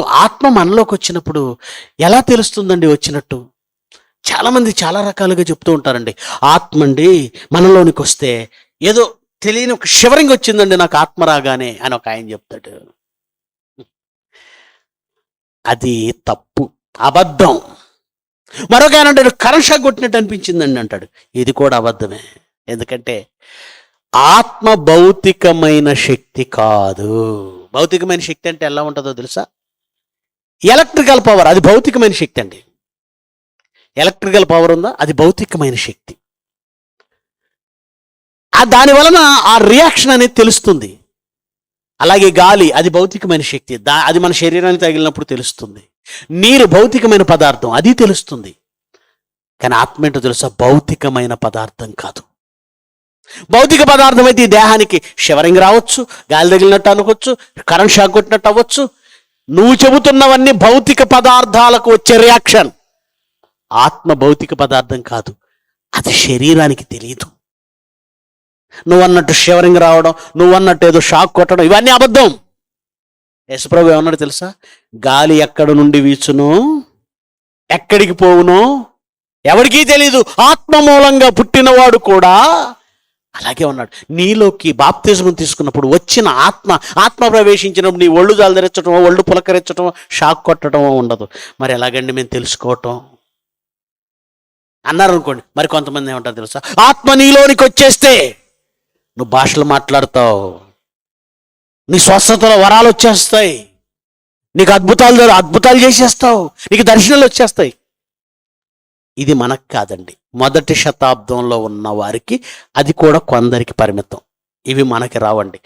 ఆత్మ మనలోకి వచ్చినప్పుడు ఎలా తెలుస్తుందండి వచ్చినట్టు? చాలామంది చాలా రకాలుగా చెప్తూ ఉంటారండి. ఆత్మ అండి మనలోనికి వస్తే ఏదో తెలియని ఒక షివరింగ్ వచ్చిందండి నాకు ఆత్మ రాగానే అని ఒక ఆయన చెప్తాడు. అది తప్పు అబద్ధం. మరొక ఆయన అంటాడు కరెంట్ షాక్ కొట్టినట్టు అనిపించిందండి అంటాడు. ఇది కూడా అబద్ధమే. ఎందుకంటే ఆత్మ భౌతికమైన శక్తి కాదు. భౌతికమైన శక్తి అంటే ఎలా ఉంటుందో తెలుసా? ఎలక్ట్రికల్ పవర్ అది భౌతికమైన శక్తి అండి. ఎలక్ట్రికల్ పవర్ ఉందా? అది భౌతికమైన శక్తి. దాని వలన ఆ రియాక్షన్ అనేది తెలుస్తుంది. అలాగే గాలి అది భౌతికమైన శక్తి. దా అది మన శరీరానికి తగిలినప్పుడు తెలుస్తుంది. నీరు భౌతికమైన పదార్థం అది తెలుస్తుంది. కానీ ఆత్మ ఏంటో తెలుసా? భౌతికమైన పదార్థం కాదు. భౌతిక పదార్థం అయితే ఈ దేహానికి షివరింగ్ రావచ్చు గాలి తగిలినట్టు అనుకోవచ్చు కరెంట్ షాక్ కొట్టినట్టు అవ్వచ్చు నువ్వు చెబుతున్నవన్నీ భౌతిక పదార్థాలకు వచ్చే రియాక్షన్ ఆత్మ భౌతిక పదార్థం కాదు అది శరీరానికి తెలియదు నువ్వు అన్నట్టు షివరింగ్ రావడం నువ్వు అన్నట్టు ఏదో షాక్ కొట్టడం ఇవన్నీ అబద్ధం. యశప్రభు ఏమన్నాడు తెలుసా? గాలి ఎక్కడ నుండి వీచును ఎక్కడికి పోవును ఎవరికీ తెలియదు ఆత్మ మూలంగా పుట్టినవాడు కూడా అలాగే ఉన్నాడు. నీలోకి బాప్తిజం తీసుకున్నప్పుడు వచ్చిన ఆత్మ ఆత్మ ప్రవేశించినప్పుడు నీ ఒళ్ళు జాలదరించటమో ఒళ్ళు పులకరించడమో షాక్ కొట్టడమో ఉండదు. మరి ఎలాగండి మేము తెలుసుకోవటం? అన్నారు అనుకోండి మరి కొంతమంది ఏమంటారు తెలుసా? ఆత్మ నీలోనికి వచ్చేస్తే నువ్వు భాషలు మాట్లాడతావు. నీ స్వస్థతలో వరాలు వచ్చేస్తాయి. నీకు అద్భుతాలు అద్భుతాలు చేసేస్తావు. నీకు దర్శనాలు వచ్చేస్తాయి. ఇది మనకు కాదండి. మొదటి శతాబ్దంలో ఉన్న వారికి అది కూడా కొందరికి పరిమితం. ఇవి మనకి రావండి.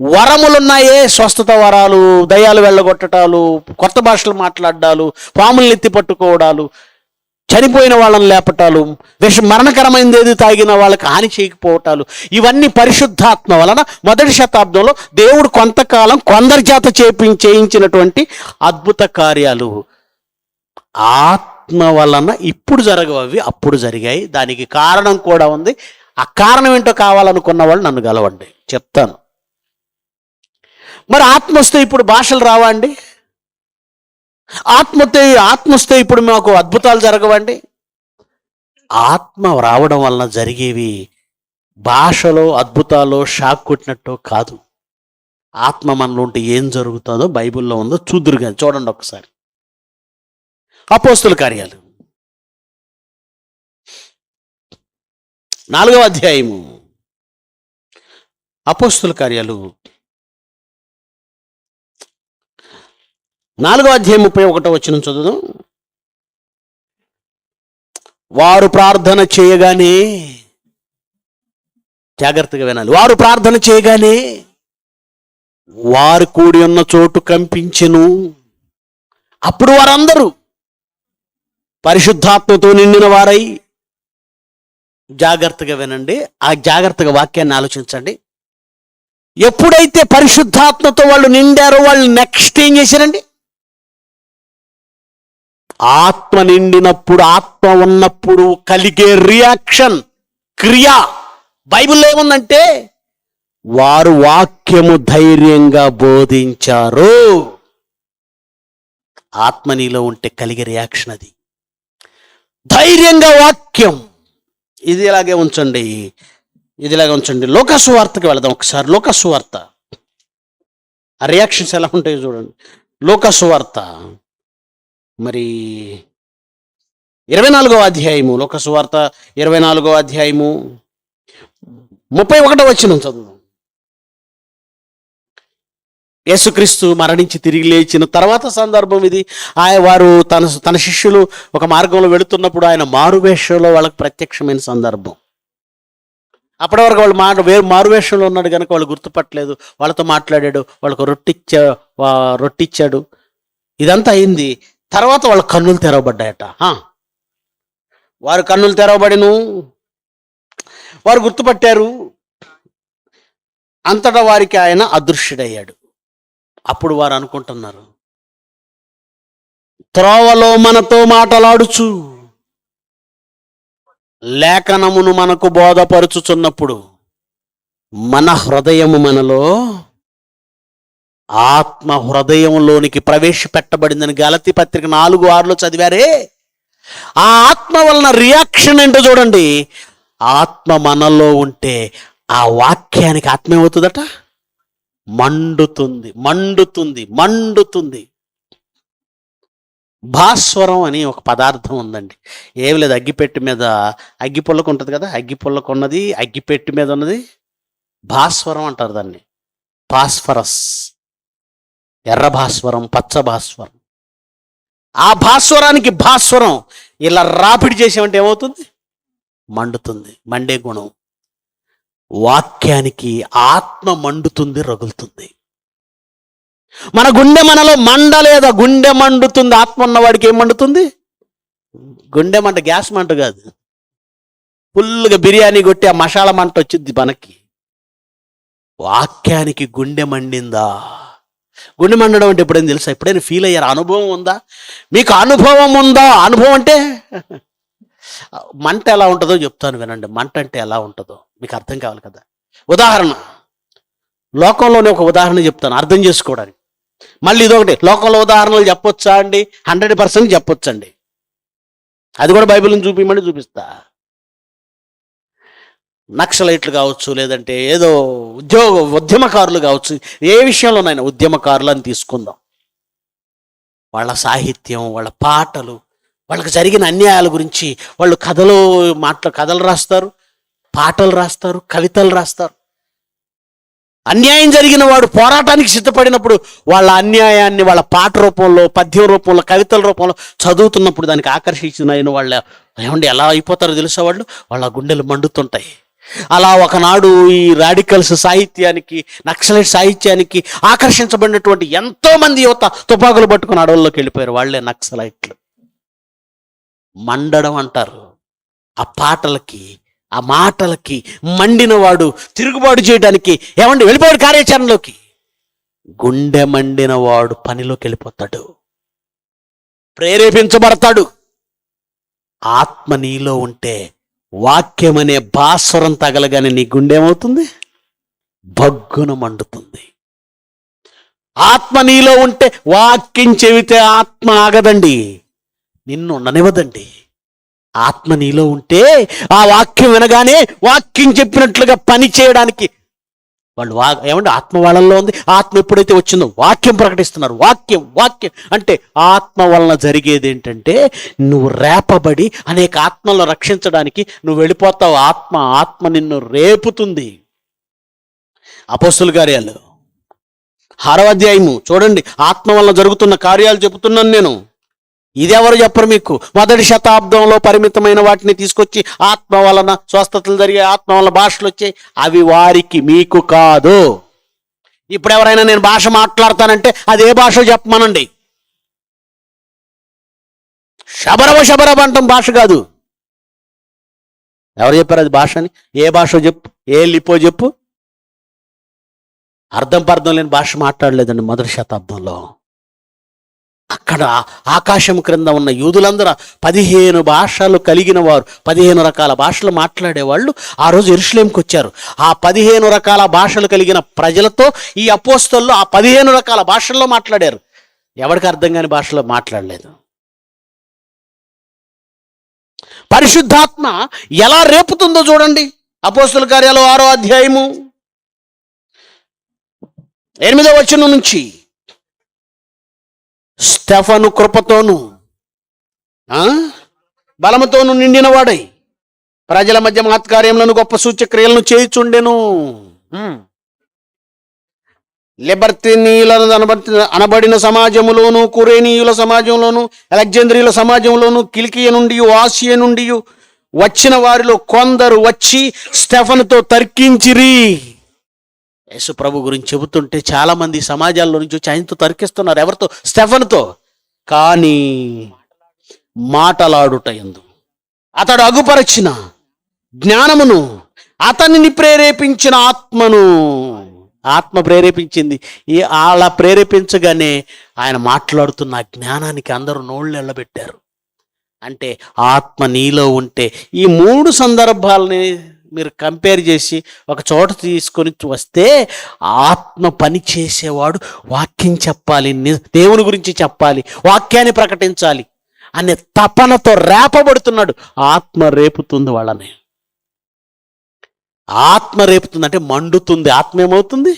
వరములున్నాయే స్వస్థత వరాలు దయాలు వెళ్ళగొట్టటాలు కొత్త భాషలు మాట్లాడాలు పాములు ఎత్తి పట్టుకోవడాలు చనిపోయిన వాళ్ళని లేపటాలు విష మరణకరమైనది ఏది తాగిన వాళ్ళకి హాని చేయకపోవటాలు ఇవన్నీ పరిశుద్ధాత్మ వలన మొదటి శతాబ్దంలో దేవుడు కొంతకాలం కొందరి చేత చేపి చేయించినటువంటి అద్భుత కార్యాలు. ఆత్మ ఆత్మ వలన ఇప్పుడు జరగవు అవి అప్పుడు జరిగాయి. దానికి కారణం కూడా ఉంది. ఆ కారణం ఏంటో కావాలనుకున్న వాళ్ళు నన్ను గలవండి. చెప్తాను. మరి ఆత్మ వస్తే ఇప్పుడు భాషలు రావండి? ఆత్మతే ఆత్మ వస్తే ఇప్పుడు మాకు అద్భుతాలు జరగవండి? ఆత్మ రావడం వలన జరిగేవి భాషలో అద్భుతాలు షాక్ కొట్టినట్టు కాదు. ఆత్మ మనలో ఉంటే ఏం జరుగుతుందో బైబిల్లో ఉందో చూద్దురు కానీ చూడండి ఒకసారి. అపోస్తుల కార్యాలు. నాలుగవ అధ్యాయము. అపోస్తుల కార్యాలు. నాలుగో అధ్యాయం ముప్పై ఒకటో వచ్చిన చదువుదాం. వారు ప్రార్థన చేయగానే జాగ్రత్తగా వినాలి. వారు ప్రార్థన చేయగానే వారు కూడి ఉన్న చోటు కంపించెను. అప్పుడు వారందరూ పరిశుద్ధాత్మతో నిండిన వారై. జాగ్రత్తగా వినండి. ఆ జాగ్రత్తగా వాక్యాన్ని ఆలోచించండి. ఎప్పుడైతే పరిశుద్ధాత్మతో వాళ్ళు నిండారో వాళ్ళు నెక్స్ట్ ఏం చేశారండి? ఆత్మ నిండినప్పుడు ఆత్మ ఉన్నప్పుడు కలిగే రియాక్షన్ క్రియ. బైబిల్లో ఏముందంటే వారు వాక్యము ధైర్యంగా బోధించారు. ఆత్మ నీలో ఉంటే కలిగే రియాక్షన్ అది. ధైర్యంగా వాక్యం. ఇది ఇలాగే ఉంచండి. ఇది ఇలాగే ఉంచండి. లోకసువార్తకి వెళదాం ఒకసారి. లోకసువార్త. ఆ రియాక్షన్స్ ఎలా ఉంటాయో చూడండి. లోకసువార్త. మరి ఇరవై నాలుగో అధ్యాయము. లోకసువార్త ఇరవై నాలుగో అధ్యాయము. ముప్పై ఒకటో వచ్చిన చదువు యేసుక్రీస్తు మరణించి తిరిగి లేచిన తర్వాత సందర్భం ఇది. ఆయన వారు తన తన శిష్యులు ఒక మార్గంలో వెళుతున్నప్పుడు ఆయన మారువేషంలో వాళ్ళకి ప్రత్యక్షమైన సందర్భం. అప్పటి వరకు వాళ్ళు మాట వేరు మారువేషంలో ఉన్నాడు కనుక వాళ్ళు గుర్తుపట్టలేదు. వాళ్ళతో మాట్లాడాడు వాళ్ళకు రొట్టిచ్చా రొట్టిచ్చాడు. ఇదంతా అయింది. తర్వాత వాళ్ళ కన్నులు తెరవబడ్డాయట. వారు కన్నులు తెరవబడిను. వారు గుర్తుపట్టారు. అంతటా వారికి ఆయన అదృశ్యుడయ్యాడు. అప్పుడు వారు అనుకుంటున్నారు త్రోవలో మనతో మాటలాడుచు. లేఖనమును మనకు బోధపరుచుచున్నప్పుడు మన హృదయము మనలో ఆత్మ హృదయంలోనికి ప్రవేశపెట్టబడిందని గలతి పత్రిక నాలుగు ఆరులో చదివారే. ఆ ఆత్మ వలన రియాక్షన్ ఏంటో చూడండి. ఆత్మ మనలో ఉంటే ఆ వాక్యానికి ఆత్మ ఏమవుతుందట మండుతుంది మండుతుంది మండుతుంది. భాస్వరం అని ఒక పదార్థం ఉందండి. ఏమి లేదు అగ్గిపెట్టి మీద అగ్గిపుల్లకు ఉంటుంది కదా అగ్గిపుల్లకు ఉన్నది అగ్గిపెట్టి మీద ఉన్నది భాస్వరం అంటారు దాన్ని. భాస్వరస్. ఎర్ర భాస్వరం పచ్చ భాస్వరం. ఆ భాస్వరానికి భాస్వరం. ఇలా రాపిడి చేసామంటే ఏమవుతుంది? మండుతుంది మండే గుణం. వాక్యానికి ఆత్మ మండుతుంది రగులుతుంది. మన గుండె మనలో మండలేదా గుండె మండుతుంది ఆత్మ ఉన్నవాడికి ఏం మండుతుంది? గుండె మంట గ్యాస్ మంట కాదు. ఫుల్గా బిర్యానీ కొట్టి ఆ మసాలా మంట వచ్చింది మనకి. వాక్యానికి గుండె మండిందా? గుండె మండడం అంటే ఎప్పుడైనా తెలుసా? ఎప్పుడైనా ఫీల్ అయ్యారు? అనుభవం ఉందా? మీకు అనుభవం ఉందా? అనుభవం అంటే మంట ఎలా ఉంటుందో చెప్తాను వినండి. మంట అంటే ఎలా ఉంటుందో మీకు అర్థం కావాలి కదా? ఉదాహరణ. లోకంలోనే ఒక ఉదాహరణ చెప్తాను అర్థం చేసుకోవడానికి. మళ్ళీ ఇదొకటి లోకంలో ఉదాహరణలు చెప్పొచ్చా అండి? హండ్రెడ్ పర్సెంట్ చెప్పొచ్చండి. అది కూడా బైబిల్ని చూపించమని చూపిస్తా. నక్సలైట్లు కావచ్చు లేదంటే ఏదో ఉద్యోగ ఉద్యమకారులు కావచ్చు ఏ విషయంలోనైనా ఉద్యమకారులు అని తీసుకుందాం. వాళ్ళ సాహిత్యం వాళ్ళ పాటలు వాళ్ళకి జరిగిన అన్యాయాల గురించి వాళ్ళు కథలు మాటలు కథలు రాస్తారు పాటలు రాస్తారు కవితలు రాస్తారు. అన్యాయం జరిగిన వాడు పోరాటానికి సిద్ధపడినప్పుడు వాళ్ళ అన్యాయాన్ని వాళ్ళ పాట రూపంలో పద్యం రూపంలో కవితల రూపంలో చదువుతున్నప్పుడు దానికి ఆకర్షించిన వాళ్ళ ఏమండి ఎలా అయిపోతారో తెలుసా వాళ్ళు? వాళ్ళ గుండెలు మండుతుంటాయి. అలా ఒకనాడు ఈ రాడికల్స్ సాహిత్యానికి నక్సలైట్ సాహిత్యానికి ఆకర్షించబడినటువంటి ఎంతో మంది యువత తుపాకులు పట్టుకుని అడవుల్లోకి వెళ్ళిపోయారు. వాళ్ళే నక్సలైట్లు. మండడం అంటారు. ఆ పాటలకి ఆ మాటలకి మండినవాడు తిరుగుబాటు చేయడానికి ఏమండి వెళ్ళిపోయాడు కార్యాచరణలోకి? గుండె మండినవాడు పనిలోకి వెళ్ళిపోతాడు. ప్రేరేపించబడతాడు. ఆత్మ నీలో ఉంటే వాక్యం అనే భాస్వరం తగలగానే నీ గుండె ఏమవుతుంది? భగ్గున మండుతుంది. ఆత్మ నీలో ఉంటే వాక్యం చెబితే ఆత్మ ఆగదండి. నిన్ను ఉండనివ్వదండి ఆత్మ నీలో ఉంటే ఆ వాక్యం వినగానే వాక్యం చెప్పినట్లుగా పని చేయడానికి వాళ్ళు వా ఏమంటే ఆత్మ వాళ్ళల్లో ఉంది. ఆత్మ ఎప్పుడైతే వచ్చిందో వాక్యం ప్రకటిస్తున్నారు. వాక్యం వాక్యం అంటే ఆత్మ వలన జరిగేది ఏంటంటే నువ్వు రేపబడి అనేక ఆత్మలను రక్షించడానికి నువ్వు వెళ్ళిపోతావు. ఆత్మ ఆత్మ నిన్ను రేపుతుంది. అపోస్తుల కార్యాలు. హారవాధ్యాయము అధ్యాయము. చూడండి ఆత్మ వలన జరుగుతున్న కార్యాలు చెబుతున్నాను నేను. ఇది ఎవరు చెప్పరు మీకు? మొదటి శతాబ్దంలో పరిమితమైన వాటిని తీసుకొచ్చి ఆత్మ వలన స్వస్థతలు జరిగే ఆత్మ వలన భాషలు వచ్చాయి. అవి వారికి మీకు కాదు. ఇప్పుడు ఎవరైనా నేను భాష మాట్లాడతానంటే అది ఏ భాష చెప్పమనండి? శబరవ శబరవ అంటాం భాష కాదు. ఎవరు చెప్పారు అది భాష అని? ఏ భాష చెప్పు? ఏ లిపో చెప్పు? అర్థం పర్థం లేని భాష మాట్లాడలేదండి మొదటి శతాబ్దంలో. అక్కడ ఆకాశం క్రింద ఉన్న యూదులందరూ పదిహేను భాషలు కలిగిన వారు పదిహేను రకాల భాషలు మాట్లాడేవాళ్ళు ఆ రోజు ఎరుషులేంకి వచ్చారు. ఆ పదిహేను రకాల భాషలు కలిగిన ప్రజలతో ఈ అపోస్తల్లో ఆ పదిహేను రకాల భాషల్లో మాట్లాడారు. ఎవరికి అర్థం కాని భాషలో మాట్లాడలేదు. పరిశుద్ధాత్మ ఎలా రేపుతుందో చూడండి అపోస్తుల కార్యాలు ఆరో అధ్యాయము ఎనిమిదో వచనం నుంచి. స్టెఫను కృపతోను? బలముతోను నిండిన వాడై ప్రజల మధ్య మహత్కార్యములను గొప్ప సూచక్రియలను చేయుచుండెను. లిబర్తీనీయులను అనబడి- అనబడిన సమాజములోను కురేనీయుల సమాజంలోను అలెగ్జాంద్రియుల సమాజంలోను కిలికియ నుండి ఆసియ నుండి వచ్చిన వారిలో కొందరు వచ్చి స్టెఫనుతో తర్కించిరి యేసు ప్రభు గురించి చెబుతుంటే చాలామంది సమాజాల్లో నుంచి వచ్చి ఆయనతో తరికిస్తున్నారు. ఎవరితో? స్టెఫన్తో. కానీ మాటలాడుట ఎందు. అతడు అగుపరచిన జ్ఞానమును అతనిని ప్రేరేపించిన ఆత్మను. ఆత్మ ప్రేరేపించింది. ఈ అలా ప్రేరేపించగానే ఆయన మాట్లాడుతున్న జ్ఞానానికి అందరూ నోళ్ళు ఎల్లబెట్టారు అంటే ఆత్మ నీలో ఉంటే ఈ మూడు సందర్భాలని మీరు కంపేర్ చేసి ఒక చోట తీసుకొని వస్తే ఆత్మ పని చేసేవాడు వాక్యం చెప్పాలి దేవుని గురించి చెప్పాలి వాక్యాన్ని ప్రకటించాలి అనే తపనతో రేపబడుతున్నాడు. ఆత్మ రేపుతుంది వాళ్ళని. ఆత్మ రేపుతుంది అంటే మండుతుంది. ఆత్మ ఏమవుతుంది?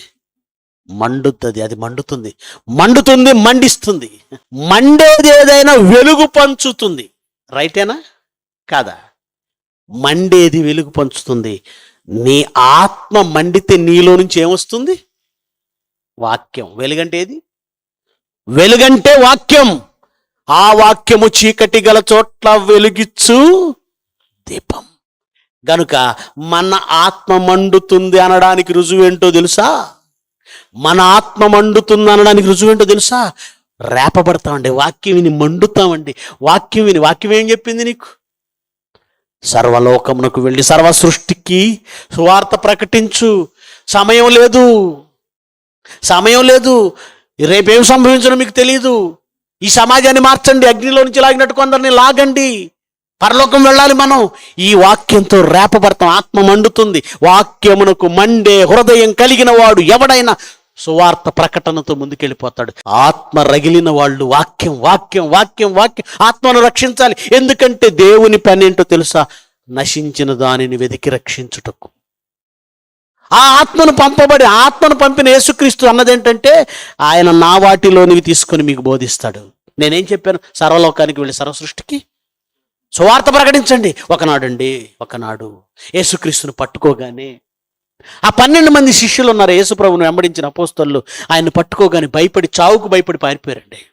మండుతుంది. అది మండుతుంది. మండుతుంది మండిస్తుంది. మండేది ఏదైనా వెలుగు పంచుతుంది. రైటేనా? కాదా? మండేది వెలుగు పంచుతుంది. నీ ఆత్మ మండితే నీలో నుంచి ఏమొస్తుంది? వాక్యం. వెలుగంటే ఏది? వెలుగంటే వాక్యం. ఆ వాక్యము చీకటి గల చోట్ల వెలుగిచ్చు దీపం. గనుక మన ఆత్మ మండుతుంది అనడానికి రుజువేంటో తెలుసా? మన ఆత్మ మండుతుంది అనడానికి రుజువేంటో తెలుసా? రేపబడతామండి. వాక్యం విని మండుతామండి. వాక్యం విని వాక్యం ఏం చెప్పింది నీకు? సర్వలోకమునకు వెళ్ళి సర్వ సృష్టికి సువార్త ప్రకటించు. సమయం లేదు. సమయం లేదు. రేపేం సంభవించడం మీకు తెలియదు ఈ సమాజాన్ని మార్చండి. అగ్నిలో నుంచి లాగినట్టు కొందరిని లాగండి. పరలోకం వెళ్ళాలి మనం. ఈ వాక్యంతో రేపబడతాం. ఆత్మ మండుతుంది. వాక్యమునకు మండే హృదయం కలిగిన వాడు ఎవడైనా సువార్త ప్రకటనతో ముందుకెళ్ళిపోతాడు. ఆత్మ రగిలిన వాళ్ళు వాక్యం వాక్యం వాక్యం వాక్యం. ఆత్మను రక్షించాలి. ఎందుకంటే దేవుని పని ఏంటో తెలుసా? నశించిన దానిని వెతికి రక్షించుటకు. ఆ ఆత్మను పంపబడి ఆత్మను పంపిన యేసుక్రీస్తు అన్నదేంటంటే ఆయన నా వాటిలోనివి తీసుకొని మీకు బోధిస్తాడు. నేనేం చెప్పాను? సర్వలోకానికి వెళ్ళి సర్వ సృష్టికి సువార్త ప్రకటించండి. ఒకనాడండి ఒకనాడు. యేసుక్రీస్తును పట్టుకోగానే ఆ పన్నెండు మంది శిష్యులు ఉన్నారు యేసుప్రభుని వెంబడించిన అపోస్తలు ఆయన పట్టుకోగానే భయపడి చావుకు భయపడి పారిపోయారండి.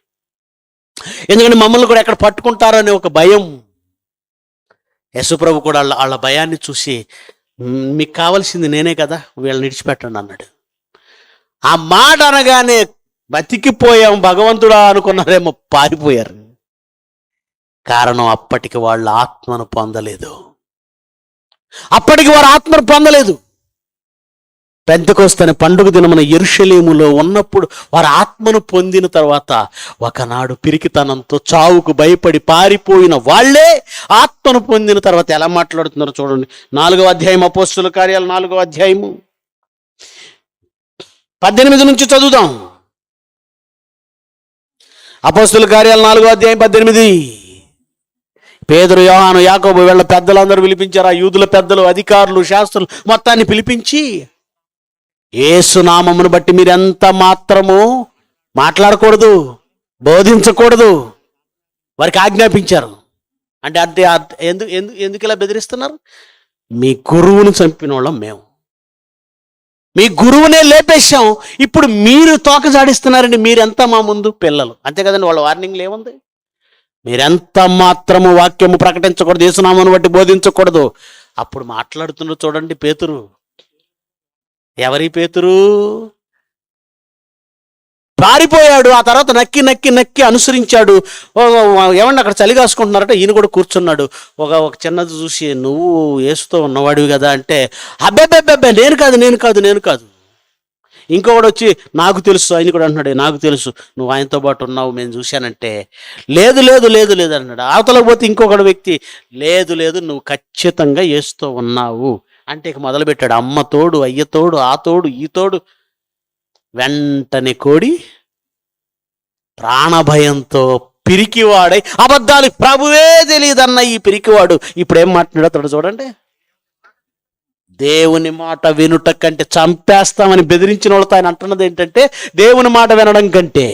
ఎందుకంటే మమ్మల్ని కూడా ఎక్కడ పట్టుకుంటారనే ఒక భయం. యశుప్రభు కూడా వాళ్ళ వాళ్ళ భయాన్ని చూసి మీకు కావాల్సింది నేనే కదా వీళ్ళని విడిచిపెట్టండి అన్నాడు. ఆ మాట అనగానే బతికిపోయాం భగవంతుడా అనుకున్నారేమో పారిపోయారు. కారణం అప్పటికి వాళ్ళ ఆత్మను పొందలేదు. అప్పటికి వారు ఆత్మను పొందలేదు. పెంతకొస్తని పండుగ దినమున ఎరుషలేములో ఉన్నప్పుడు వారు ఆత్మను పొందిన తర్వాత ఒకనాడు పిరికితనంతో చావుకు భయపడి పారిపోయిన వాళ్ళే ఆత్మను పొందిన తర్వాత ఎలా మాట్లాడుతున్నారో చూడండి. నాలుగో అధ్యాయం అపోస్తుల కార్యాలు నాలుగో అధ్యాయము. పద్దెనిమిది నుంచి చదువుదాం. అపోస్తుల కార్యాలు నాలుగో అధ్యాయం పద్దెనిమిది. పేదరు యోహాను యాకోబు వీళ్ళ పెద్దలందరూ పిలిపించారు. ఆ యూదుల పెద్దలు అధికారులు శాస్త్రులు మొత్తాన్ని పిలిపించి ఏసునామమును బట్టి మీరెంత మాత్రము మాట్లాడకూడదు బోధించకూడదు. వారికి ఆజ్ఞాపించారు. అంటే అంటే అర్థ- ఎందుకు ఎందుకు ఎందుకు ఇలా బెదిరిస్తున్నారు? మీ గురువుని చంపిన వాళ్ళం మేము. మీ గురువునే లేపేశాం. ఇప్పుడు మీరు తోక జాడిస్తున్నారండి మీరెంత మా ముందు పిల్లలు. అంతే కదండి వాళ్ళ వార్నింగ్లు ఏముంది? మీరెంత మాత్రము వాక్యము ప్రకటించకూడదు యేసునామను బట్టి బోధించకూడదు. అప్పుడు మాట్లాడుతున్నారు చూడండి పేతురు. ఎవరి పేతురు? పారిపోయాడు. ఆ తర్వాత నక్కి నక్కి నక్కి అనుసరించాడు. ఓ, ఏమన్నా అక్కడ చలి కాసుకుంటున్నారట ఈయన కూడా కూర్చున్నాడు. ఒక ఒక చిన్నది చూసి నువ్వు వేస్తూ ఉన్నవాడివి కదా అంటే అబ్బెబ్బెబ్బెబ్బే నేను కాదు నేను కాదు నేను కాదు. ఇంకొకడు వచ్చి నాకు తెలుసు. ఆయన కూడా అంటున్నాడు నాకు తెలుసు. నువ్వు ఆయనతో పాటు ఉన్నావు మేము చూశానంటే. లేదు లేదు లేదు లేదు అన్నాడు. అవతలకు పోతే ఇంకొకడు వ్యక్తి లేదు లేదు నువ్వు ఖచ్చితంగా వేస్తూ ఉన్నావు. అంటే ఇక మొదలుపెట్టాడు. అమ్మ తోడు అయ్య తోడు ఆ తోడు ఈ తోడు. వెంటనే కోడి ప్రాణభయంతో పిరికివాడై అబద్ధాలు ప్రభువే తెలియదన్న ఈ పిరికివాడు ఇప్పుడు ఏం మాట్లాడుతాడు చూడండి. దేవుని మాట వినుట కంటే చంపేస్తామని బెదిరించిన వాళ్ళతో ఆయన అంటున్నది ఏంటంటే దేవుని మాట వినడం కంటే.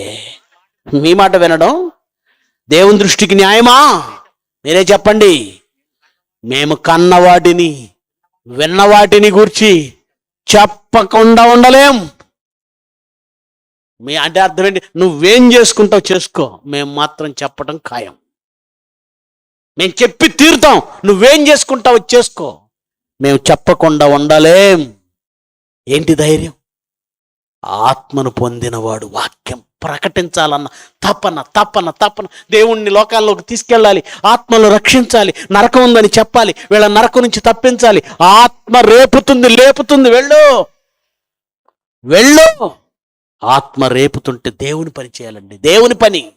మీ మాట వినడం దేవుని దృష్టికి న్యాయమా? మీరే చెప్పండి. మేము కన్నవాటిని విన్న వాటిని గూర్చి చెప్పకుండా ఉండలేం. మీ అంటే అర్థం ఏంటి? నువ్వేం చేసుకుంటావు చేసుకో. మేము మాత్రం చెప్పటం ఖాయం. మేము చెప్పి తీరుతాం. నువ్వేం చేసుకుంటావు చేసుకో. మేము చెప్పకుండా ఉండలేం. ఏంటి ధైర్యం? ఆత్మను పొందినవాడు వాక్యం. ప్రకటించాలన్న తపన తపన తపన. దేవుణ్ణి లోకాల్లోకి తీసుకెళ్ళాలి ఆత్మను రక్షించాలి నరకం ఉందని చెప్పాలి వీళ్ళ నరకం నుంచి తప్పించాలి. ఆత్మ రేపుతుంది లేపుతుంది వెళ్ళు. వెళ్ళు. ఆత్మ రేపుతుంటే దేవుని పని చేయాలండి. దేవుని పని.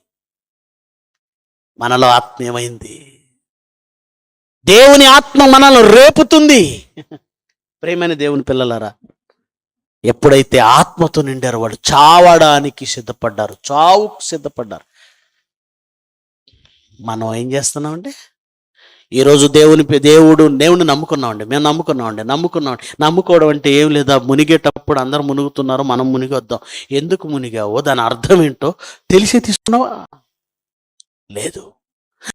మనలో ఆత్మ ఏమైంది? దేవుని ఆత్మ మనల్ని రేపుతుంది. ప్రేమైన దేవుని పిల్లలారా ఎప్పుడైతే ఆత్మతో నిండారో వాళ్ళు చావడానికి సిద్ధపడ్డారు చావుకు సిద్ధపడ్డారు. మనం ఏం చేస్తున్నామండి? ఈరోజు దేవుని దేవుడు దేవుని నమ్ముకున్నామండి. మేము నమ్ముకున్నామండి. నమ్ముకున్నాం నమ్ముకోవడం అంటే ఏం లేదా? మునిగేటప్పుడు అందరూ మునుగుతున్నారు మనం మునిగొద్దాం. ఎందుకు మునిగావో దాని అర్థం ఏంటో తెలిసి తీసుకున్నావా? లేదు.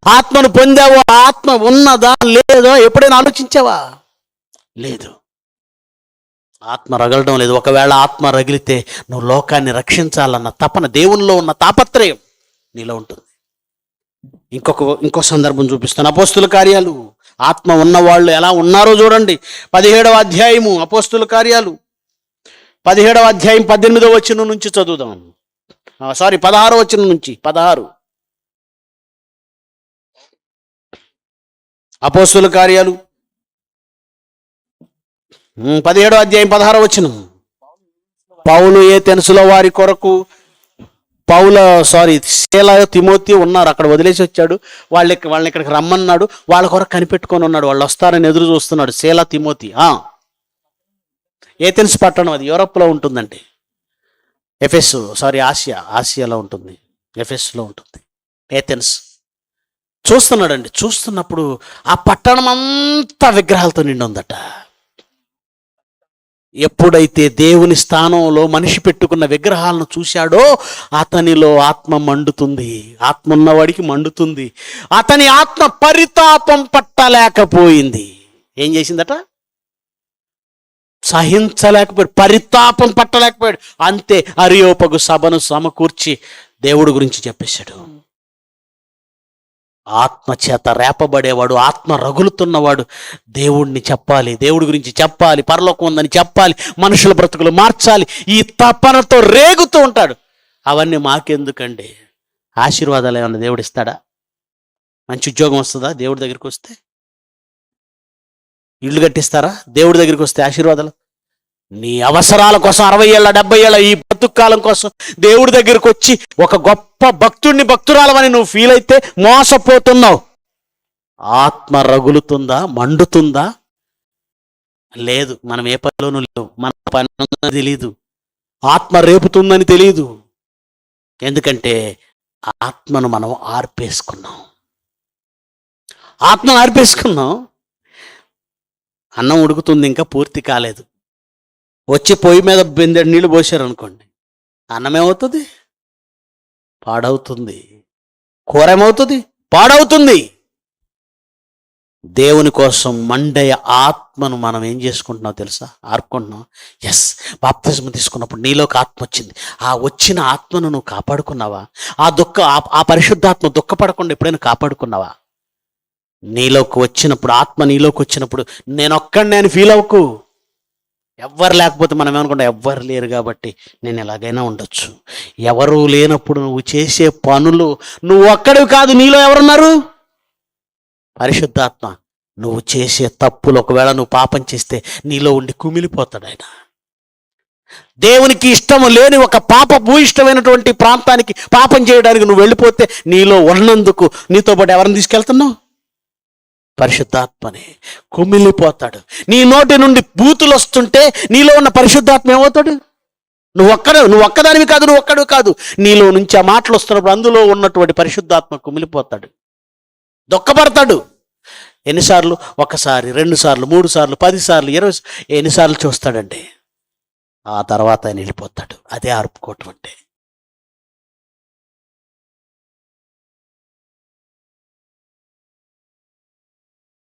ఆత్మను పొందావో? ఆత్మ ఉన్నదా? లేదో ఎప్పుడైనా ఆలోచించావా? లేదు. ఆత్మ రగలడం లేదు. ఒకవేళ ఆత్మ రగిలితే నువ్వు లోకాన్ని రక్షించాలన్న తపన దేవునిలో ఉన్న తాపత్రయం నీలో ఉంటుంది. ఇంకొక ఇంకో సందర్భం చూపిస్తాను. అపోస్తుల కార్యాలు. ఆత్మ ఉన్నవాళ్ళు ఎలా ఉన్నారో చూడండి. పదిహేడవ అధ్యాయము అపోస్తుల కార్యాలు. పదిహేడవ అధ్యాయం పద్దెనిమిదవ వచ్చిన నుంచి చదువుదాం. సారీ పదహారో వచ్చిన నుంచి. పదహారు. అపోస్తుల కార్యాలు. పదిహేడో అధ్యాయం పదహారో వచ్చిన పౌలు ఏ తెనుసులో వారి కొరకు పౌల సారీ శీల తిమోతి ఉన్నారు. అక్కడ వదిలేసి వచ్చాడు. వాళ్ళ వాళ్ళని ఇక్కడికి రమ్మన్నాడు. వాళ్ళ కొరకు కనిపెట్టుకొని ఉన్నాడు. వాళ్ళు వస్తారని ఎదురు చూస్తున్నాడు. శీల తిమోతి ఆ. ఏథెన్స్ పట్టణం అది? యూరప్లో ఉంటుందండి ఎఫెస్ సారీ ఆసియా ఆసియాలో ఉంటుంది. ఎఫెస్లో ఉంటుంది. ఏథెన్స్ చూస్తున్నాడండి. చూస్తున్నప్పుడు ఆ పట్టణం అంతా విగ్రహాలతో నిండి ఉందట. ఎప్పుడైతే దేవుని స్థానంలో మనిషి పెట్టుకున్న విగ్రహాలను చూశాడో అతనిలో ఆత్మ మండుతుంది. ఆత్మ ఉన్నవాడికి మండుతుంది. అతని ఆత్మ పరితాపం పట్టలేకపోయింది. ఏం చేసిందట? సహించలేకపోయాడు. పరితాపం పట్టలేకపోయాడు. అంతే అరియోపగు సభను సమకూర్చి దేవుడి గురించి చెప్పేశాడు. ఆత్మ చేత రేపబడేవాడు ఆత్మ రగులుతున్నవాడు. దేవుడిని చెప్పాలి దేవుడి గురించి చెప్పాలి పరలోకం ఉందని చెప్పాలి మనుషుల బ్రతుకులు మార్చాలి ఈ తపనతో రేగుతూ ఉంటాడు. అవన్నీ మాకెందుకండి? ఆశీర్వాదాలు ఏమన్నా దేవుడు ఇస్తాడా? మంచి ఉద్యోగం వస్తుందా? దేవుడి దగ్గరికి వస్తే? ఇల్లు కట్టిస్తారా? దేవుడి దగ్గరికి వస్తే ఆశీర్వాదాలు? నీ అవసరాల కోసం అరవై ఏళ్ళ డెబ్బై ఏళ్ళ ఈ బతుకాలం కోసం దేవుడి దగ్గరికి వచ్చి ఒక గొప్ప భక్తుడిని భక్తురాలవని నువ్వు ఫీల్ అయితే మోసపోతున్నావు. ఆత్మ రగులుతుందా? మండుతుందా? లేదు మనం ఏ పనిలోనూ లేవు. మన పని తెలియదు ఆత్మ రేపుతుందని తెలియదు ఎందుకంటే ఆత్మను మనం ఆర్పేసుకున్నాం. ఆత్మను ఆర్పేసుకున్నాం. అన్నం ఉడుకుతుంది ఇంకా పూర్తి కాలేదు. వచ్చి పొయ్యి మీద బిందెడు నీళ్ళు పోసారు అనుకోండి అన్నం ఏమవుతుంది పాడవుతుంది. కూర ఏమవుతుంది పాడవుతుంది. దేవుని కోసం మండయ ఆత్మను మనం ఏం చేసుకుంటున్నావు తెలుసా? ఆర్పుకుంటున్నాం. ఎస్ బాప్తిజం తీసుకున్నప్పుడు నీలోకి ఆత్మ వచ్చింది. ఆ వచ్చిన ఆత్మను నువ్వు కాపాడుకున్నావా? ఆ దుఃఖ ఆ- పరిశుద్ధాత్మ దుఃఖపడకుండా ఎప్పుడైనా కాపాడుకున్నావా? నీలోకి వచ్చినప్పుడు ఆత్మ నీలోకి వచ్చినప్పుడు నేనొక్కడిని నేను ఫీల్ అవ్వకు. ఎవ్వరు లేకపోతే మనం ఏమనుకుంటాం? ఎవ్వరు లేరు కాబట్టి నేను ఎలాగైనా ఉండొచ్చు. ఎవరు లేనప్పుడు నువ్వు చేసే పనులు నువ్వు ఒక్కడివి కాదు నీలో ఎవరున్నారు? పరిశుద్ధాత్మ నువ్వు చేసే తప్పులు ఒకవేళ నువ్వు పాపం చేస్తే నీలో ఉండి కుమిలిపోతాడు ఆయన. దేవునికి ఇష్టం లేని ఒక పాప భూయిష్టమైనటువంటి ప్రాంతానికి పాపం చేయడానికి నువ్వు వెళ్ళిపోతే నీలో ఉన్నందుకు నీతో పాటు ఎవరిని తీసుకెళ్తున్నావు? పరిశుద్ధాత్మని కుమిలిపోతాడు. నీ నోటి నుండి బూతులు వస్తుంటే నీలో ఉన్న పరిశుద్ధాత్మ ఏమవుతాడు? నువ్వు ఒక్కడు నువ్వు ఒక్కదానివి కాదు నువ్వు ఒక్కడు కాదు. నీలో నుంచి ఆ మాటలు వస్తున్నప్పుడు అందులో ఉన్నటువంటి పరిశుద్ధాత్మ కుమిలిపోతాడు. దుఃఖపడతాడు ఎన్నిసార్లు? ఒకసారి రెండు సార్లు మూడు సార్లు పదిసార్లు ఇరవై ఎన్నిసార్లు చూస్తాడండి ఆ తర్వాత ఆయన వెళ్ళిపోతాడు. అదే ఆర్పుకోవటం అంటే.